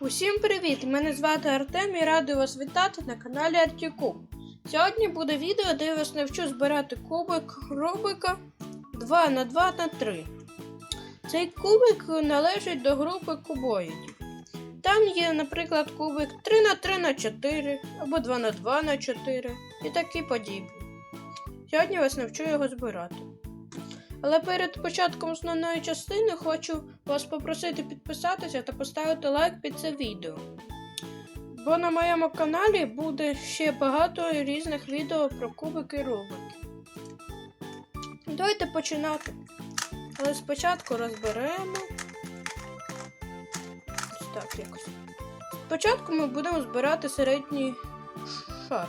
Усім привіт! Мене звати Артем і радий вас вітати на каналі Артікуб. Сьогодні буде відео, де я вас навчу збирати кубик Рубика 2 на 2 на 3. Цей кубик належить до групи кубоїдів. Там є, наприклад, кубик 3 на 3 на 4 або 2 на 2 на 4 і такі подібні. Сьогодні вас навчу його збирати. Але перед початком основної частини хочу вас попросити підписатися та поставити лайк під це відео. Бо на моєму каналі буде ще багато різних відео про кубики і. Давайте починати. Але спочатку розберемо. Ось так якось. Спочатку ми будемо збирати середній шар.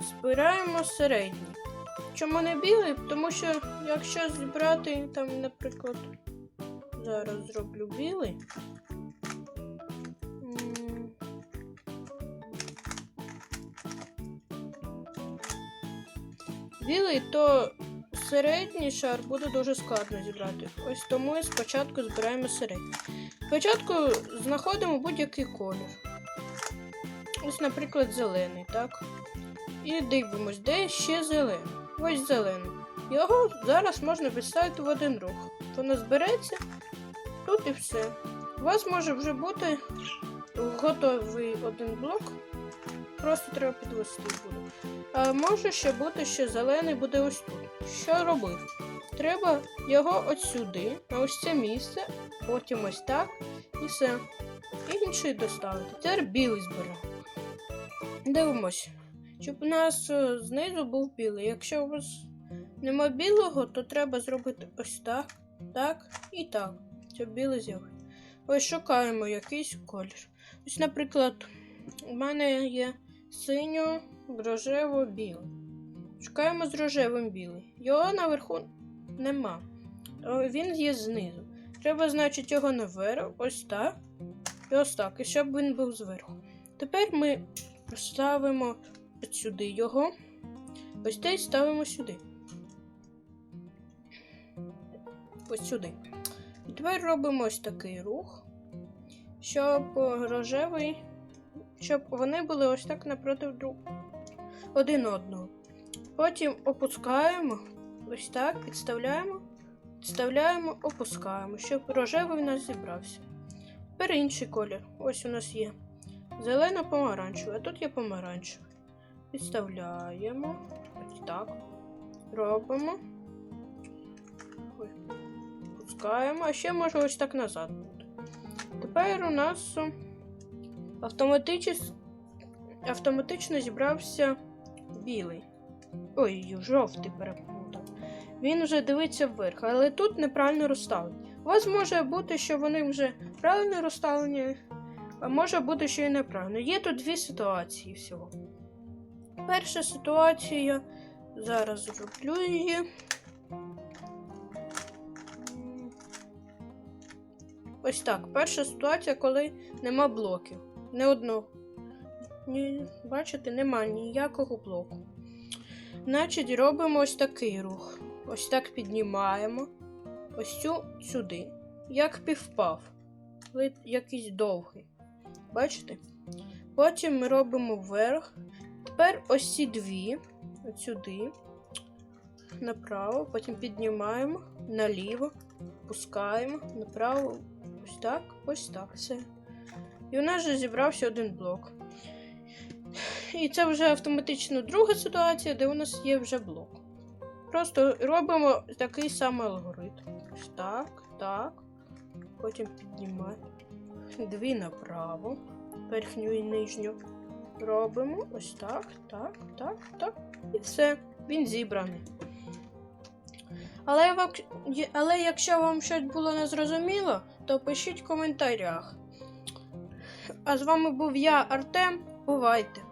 Збираємо середній. Чому не білий? Тому що якщо зібрати там, наприклад, зараз зроблю білий. Білий, то середній шар буде дуже складно зібрати. Ось тому спочатку збираємо середній. Спочатку знаходимо будь-який колір. Ось, наприклад, зелений, так? І дивимось, де ще зелений. Ось зелений. Його зараз можна відставити в один рух. Воно збереться тут і все. У вас може вже бути готовий один блок. Просто треба підвести буде. А може ще бути, що зелений буде ось тут. Що робити? Треба його от сюди, на ось це місце, потім ось так і все. І інший доставити. Тепер білий збираємо. Дивимось щоб у нас е, знизу був білий. Якщо у вас нема білого, то треба зробити ось так, так і так. Щоб білий з'явився. Ось шукаємо якийсь колір. Ось, наприклад, у мене є синьо, рожево, білий. Шукаємо з рожевим білий. Його наверху нема. Він є знизу. Треба, значить, його наверх, ось так. І ось так. І щоб він був зверху. Тепер ми ставимо сюди його. Ось цей ставимо сюди. Ось сюди. І тепер робимо ось такий рух, щоб рожевий, щоб вони були ось так напроти друг один одного. Потім опускаємо, ось так, підставляємо, підставляємо, опускаємо, щоб рожевий у нас зібрався. Тепер інший колір. Ось у нас є зелено-помаранчевий, а тут є помаранчевий. Підставляємо. Ось так. Робимо. Пускаємо. А ще може ось так назад. Тепер у нас автоматично, автоматично зібрався білий. Ой, жовтий переплутав. Він вже дивиться вверх, але тут неправильно розставлені. У вас може бути, що вони вже правильно розставлені, а може бути, що і неправильно. Є тут дві ситуації всього. Перша ситуація. Зараз зроблю її. Ось так. Перша ситуація, коли нема блоків. Не одного. Ні, бачите, нема ніякого блоку. Значить, робимо ось такий рух. Ось так піднімаємо. Ось цю сюди. Як півпав. Якийсь довгий. Бачите? Потім ми робимо вверх. Тепер ось ці дві, от сюди, направо, потім піднімаємо наліво, пускаємо, направо, ось так, ось так. Все. І у нас вже зібрався один блок. І це вже автоматично друга ситуація, де у нас є вже блок. Просто робимо такий самий алгоритм. Ось так, так. Потім піднімаємо. Дві направо, верхню і нижню робимо ось так, так, так, так. І все, він зібраний. Але, але якщо вам щось було незрозуміло, то пишіть в коментарях. А з вами був я, Артем. Бувайте!